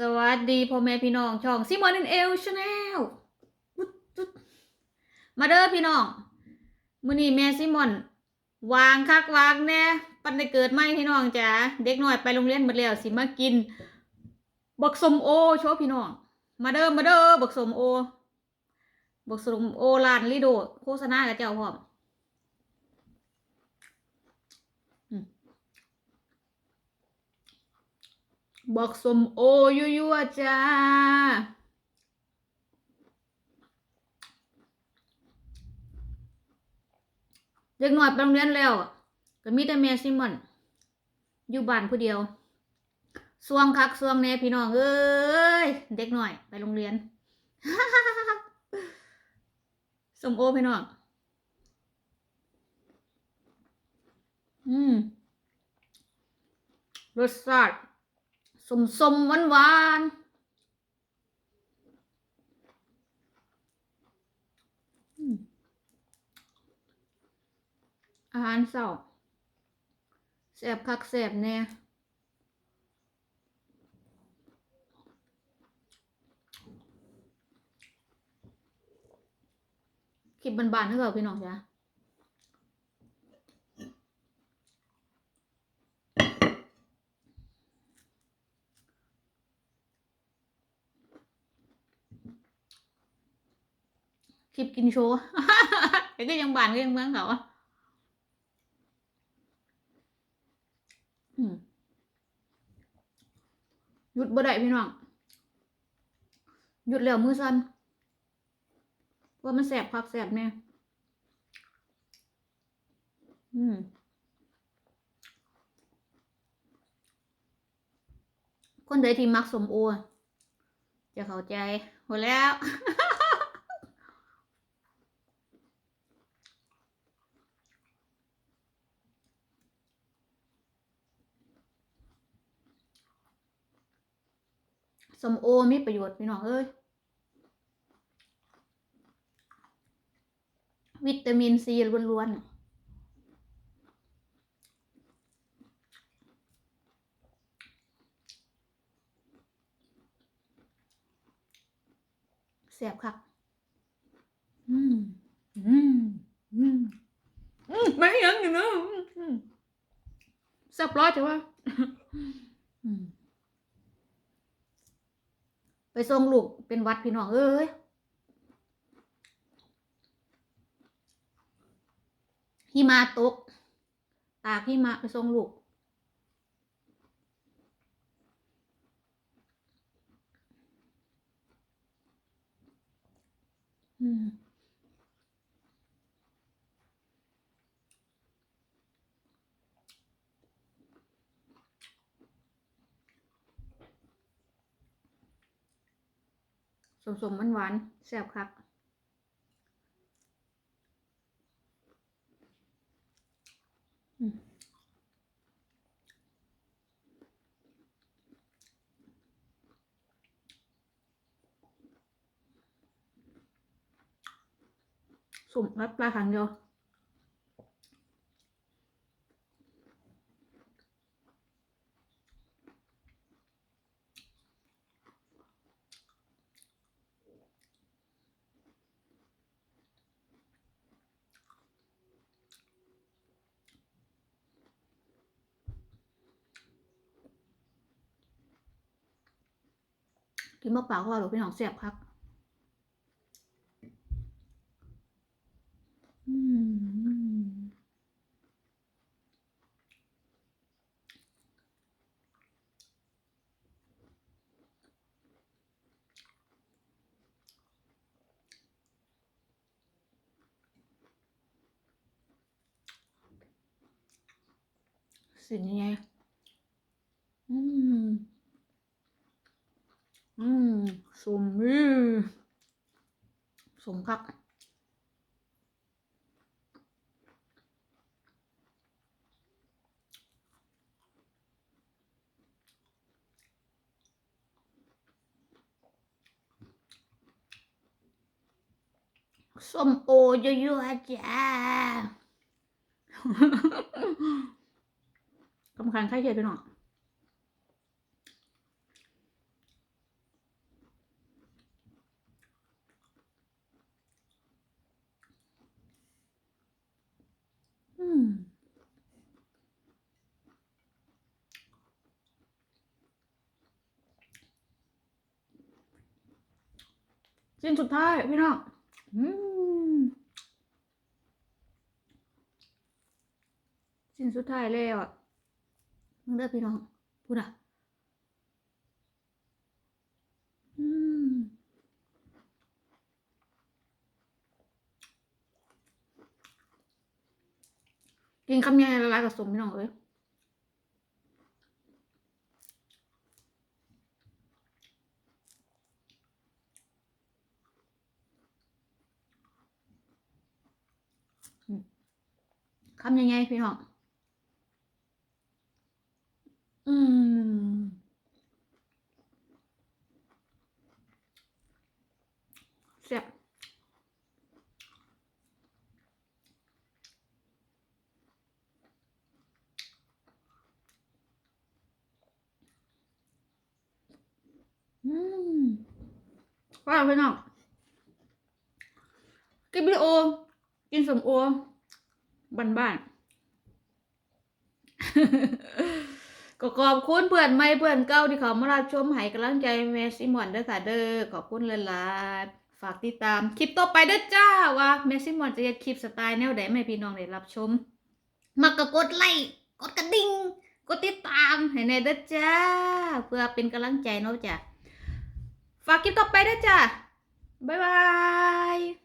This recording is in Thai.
สวัสดีพ่อแม่พี่น้องช่องซิมอนเอลชาแนลมาเด้อพี่น้องมื้อนี้แม่ซิมอน วางคักวางแน่ปันได้เกิดใหม่พี่น้องจ้าเด็กน้อยไปโรงเรียนหมดแล้วสิมากินบักสมโอโชว์พี่น้องมาเด้อมาเด้อบักสมโอบักสมโอลานลิโดโฆษณากับเจ้าพร้อม บอกสมโอยั่วๆจ้า เด็กหน่อยไปโรงเรียนแล้ว ก็มีแต่แม่ซิมอน อยู่บ้านผู้เดียวสวงคักสวงแน่พี่น้องเอ้ย เด็กหน่อยไปโรงเรียนสมโอพี่น้อง อืมรสชาติ สมสมหวานหวานอาหารเช้าแซ่บคักแซ่บแน่คลิปบานๆให้เราพี่น้องจ้ะ คลิปกินโชว์แต่ก็ยังบานก็ยังเมืองเขาอหยุดบ่ได้พี่น้องหยุดแล้วมือสั่นว่ามันแสบพักแสบแน่อืมคนใดที่มักสมโอจะเข้าใจหมดแล้ว สมโอมีประโยชน์พี่น้องเอ้ยวิตามินซีล้วนๆแสบคักอืม อืม อืม อืม ไม่ยังอยู่นะอืมแซ่บร้อยจ้ะว่าอืม ไปส่งลูกเป็นวัดพี่น้องเอ้ยหิมาตก ตากหิมาไปส่งลูกอืม สมสมมันหวานแซ่บคักอืมสุ่มรับปลาขังเดียว กินมะเปล่าก็อร่อยพี่น้องแซ่บคักสิ่งยังไงอืม อืมสมอือสมคักส้มโอเยอะๆจ้ากำคัญใครเขียนไปหน่อย สิ้นสุดท้ายพี่น้องอืมสิ้นสุดท้ายแล้วอะมึงเด้อพี่น้องพูดอะกินคำยังไงละลายกับสมพี่น้องเอ้ย คำยังไงพี่น้องอืมแซ่บอืมว่าพี่น้องกินวิดีโอ กินสมโอ บ้านๆก็ขอบคุณเพื่อนใหม่เพื่อนเก่าที่เขามารับชมให้กำลังใจแมซิมอนเด้อค่ะเด้อขอบคุณหลายๆฝากติดตามคลิปต่อไปเด้อจ้าว่าแมซิมอนจะเฮ็ดคลิปสไตล์แนวใดให้พี่น้องได้รับชมมักก็กดไลค์กดกระดิ่งกดติดตามให้แน่เด้อจ้า เพื่อเป็นกำลังใจเนาะจ้ะฝากคลิปต่อไปเด้อจ้าบ๊ายบาย